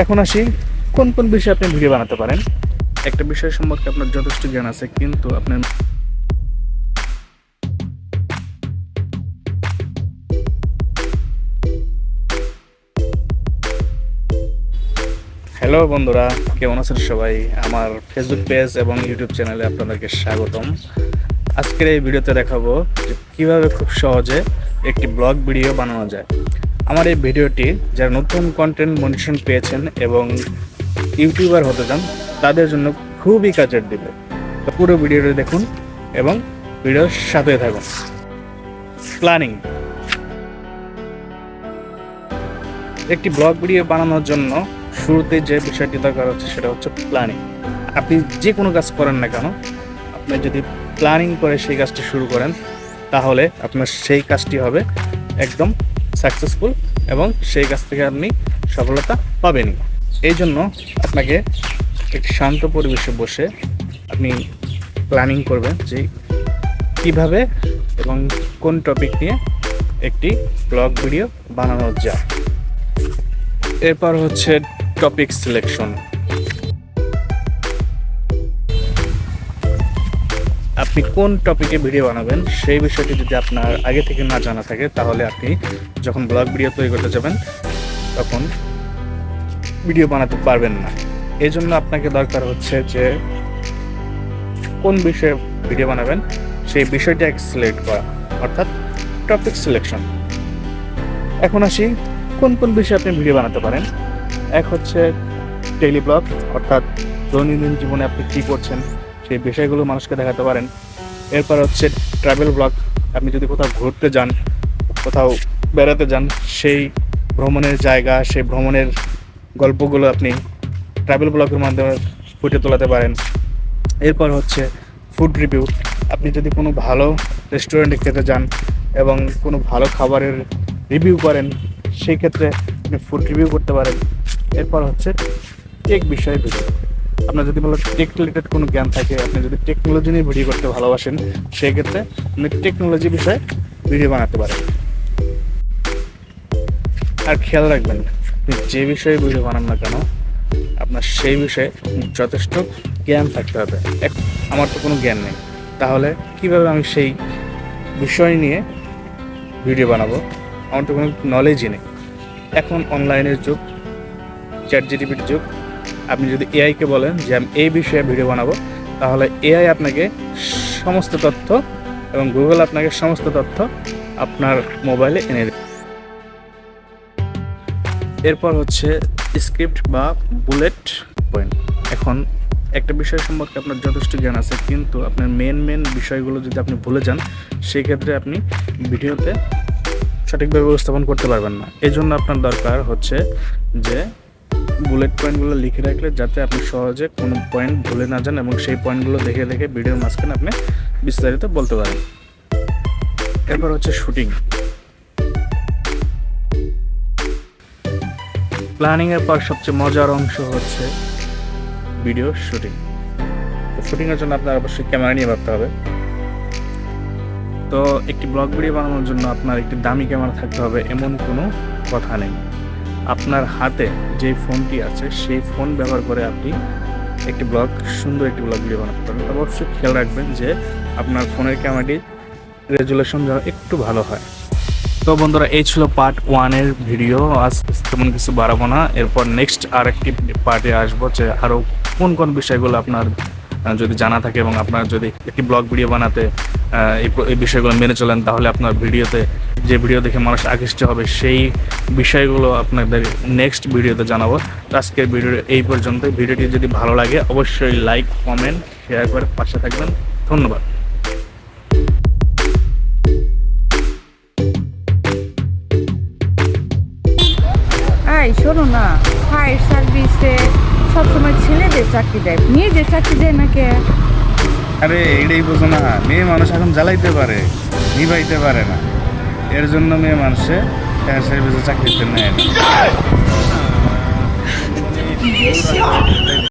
এখন আসি কোন কোন বিষয়ে আপনি ভিডিও বানাতে পারেন। একটা বিষয় সম্পর্কে আপনার যথেষ্ট জ্ঞান আছে, কিন্তু আপনার হ্যালো বন্ধুরা, কেমন আছেন সবাই? আমার ফেসবুক পেজ এবং ইউটিউব চ্যানেলে আপনাদেরকে স্বাগতম। আজকের এই ভিডিওতে দেখাবো যে কীভাবে খুব সহজে একটি ব্লগ ভিডিও বানানো যায়। আমার এই ভিডিওটি যারা নতুন কন্টেন্ট মনিশন পেয়েছেন এবং ইউটিউবার হতে চান, তাদের জন্য খুবই কাজের দিবে তো পুরো ভিডিওটি দেখুন এবং ভিডিওর সাথে থাকুন। প্ল্যানিং একটি ব্লগ ভিডিও বানানোর জন্য শুরুতে যে বিষয়টি দরকার হচ্ছে, সেটা হচ্ছে প্ল্যানিং আপনি যে কোনো কাজ করেন না কেন, আপনি যদি প্ল্যানিং করে সেই কাজটি শুরু করেন, তাহলে আপনার সেই কাজটি হবে একদম সাকসেসফুল এবং সেই কাজ থেকে আপনি সফলতা পাবেনই এই জন্য আপনাকে একটি শান্ত পরিবেশে বসে আপনি প্ল্যানিং করবেন যে কীভাবে এবং কোন টপিক নিয়ে একটি ব্লগ ভিডিও বানানো যায়। এরপর হচ্ছে টপিক সিলেকশন আপনি কোন টপিকে ভিডিও বানাবেন, সেই বিষয়টি যদি আপনার আগে থেকে না জানা থাকে, তাহলে আপনি যখন ব্লগ ভিডিও তৈরি করতে যাবেন, তখন ভিডিও বানাতে পারবেন না। এই জন্য আপনাকে দরকার হচ্ছে যে কোন বিষয়ে ভিডিও বানাবেন, সেই বিষয়টা সিলেক্ট করা, অর্থাৎ টপিক সিলেকশন এখন আসি, কোন কোন বিষয়ে আপনি ভিডিও বানাতে পারেন? এক হচ্ছে ডেইলি ব্লগ অর্থাৎ দৈনন্দিন জীবনে আপনি কী করছেন? সেই বিষয়গুলো মানুষকে দেখাতে পারেন। এরপর হচ্ছে ট্রাভেল ব্লগ আপনি যদি কোথাও ঘুরতে যান, কোথাও বেড়াতে যান, সেই ভ্রমণের জায়গা, সেই ভ্রমণের গল্পগুলো আপনি ট্রাভেল ব্লগের মাধ্যমে ফুটে তোলাতে পারেন। এরপর হচ্ছে ফুড রিভিউ আপনি যদি কোনো ভালো রেস্টুরেন্টে খেতে যান এবং কোনো ভালো খাবারের রিভিউ করেন, সেই ক্ষেত্রে আপনি ফুড রিভিউ করতে পারেন। এরপর হচ্ছে টেক বিষয়ে ভিডিও আপনার যদি বলো টেক রিলেটেড কোনো জ্ঞান থাকে, আপনি যদি টেকনোলজি নিয়ে ভিডিও করতে ভালোবাসেন, সেক্ষেত্রে আপনি টেকনোলজি বিষয়ে ভিডিও বানাতে পারেন। আর খেয়াল রাখবেন, আপনি যে বিষয়ে ভিডিও বানান না কেন, আপনার সেই বিষয়ে যথেষ্ট জ্ঞান থাকতে হবে। এক, আমার তো কোনো জ্ঞান নেই। তাহলে কীভাবে আমি সেই বিষয় নিয়ে ভিডিও বানাবো? আমার তো কোনো নলেজই নেই। এখন অনলাইনের যুগ চ্যাট জিটিপির যুগ আপনি যদি এআইকে বলেন যে আমি এই বিষয়ে ভিডিও বানাবো, তাহলে এআই আপনাকে সমস্ত তথ্য এবং গুগল আপনাকে সমস্ত তথ্য আপনার মোবাইলে এনে দেবে। এরপর হচ্ছে স্ক্রিপ্ট বা বুলেট পয়েন্ট। এখন একটা বিষয় সম্পর্কে আপনার যথেষ্ট জ্ঞান আছে, কিন্তু আপনার মেন মেন বিষয়গুলো যদি আপনি ভুলে যান সেই ক্ষেত্রে আপনি ভিডিওতে সঠিকভাবে উপস্থাপন করতে পারবেন না। এই জন্য আপনার দরকার হচ্ছে যে বুলেট পয়েন্টগুলো লিখে রাখলে যাতে আপনি সহজে কোনো পয়েন্ট ভুলে না যান এবং সেই পয়েন্টগুলো দেখে দেখে ভিডিওর মাঝখানে আপনি বিস্তারিত বলতে পারেন। এরপর হচ্ছে শুটিং প্ল্যানিং এর পর সবচেয়ে মজার অংশ হচ্ছে ভিডিও শুটিং তো শুটিং এর জন্য আপনার অবশ্যই ক্যামেরা নিয়ে ভাবতে হবে। তো একটি ব্লগ ভিডিও বানানোর জন্য আপনার একটি দামি ক্যামেরা থাকতে হবে, এমন কোনো কথা নেই। আপনার হাতে যে ফোনটি আছে, সেই ফোন ব্যবহার করে আপনি একটি ব্লগ, সুন্দর একটি ব্লগ ভিডিও বানাতে তবে অবশ্যই খেয়াল রাখবেন যে আপনার ফোনের ক্যামেরাটি রেজুলেশন যেন একটু ভালো হয়। তো বন্ধুরা, এই ছিল পার্ট ওয়ানের ভিডিও আজ তেমন কিছু বাড়াবো না। এরপর নেক্সট আর একটি পার্টে আসব যে আরও কোন কোন বিষয়গুলো আপনার যদি জানা থাকে এবং আপনার যদি একটি ব্লগ ভিডিও বানাতে এই বিষয়গুলো মেনে চলেন, তাহলে আপনার ভিডিওতে, যে ভিডিও দেখে মানুষ আকৃষ্ট হবে, সেই বিষয়গুলো আপনাদের নেক্সট ভিডিওতে জানাব। আজকের ভিডিও এই পর্যন্ত ভিডিওটি যদি ভালো লাগে, অবশ্যই লাইক কমেন্ট শেয়ার করে পাশে থাকবেন। ধন্যবাদ। শোনো না ফায়ার সার্ভিসে সবসময় ছেলেদের চাকরি দেয় মেয়েদের চাকরি দেয় না কে? আরে এইটাই বোঝো না মেয়ে মানুষ এখন জ্বালাইতে পারে নিভাইতে পারে না। এর জন্য মেয়ে মানুষে ফায়ার সার্ভিসে চাকরিতে নেয় না।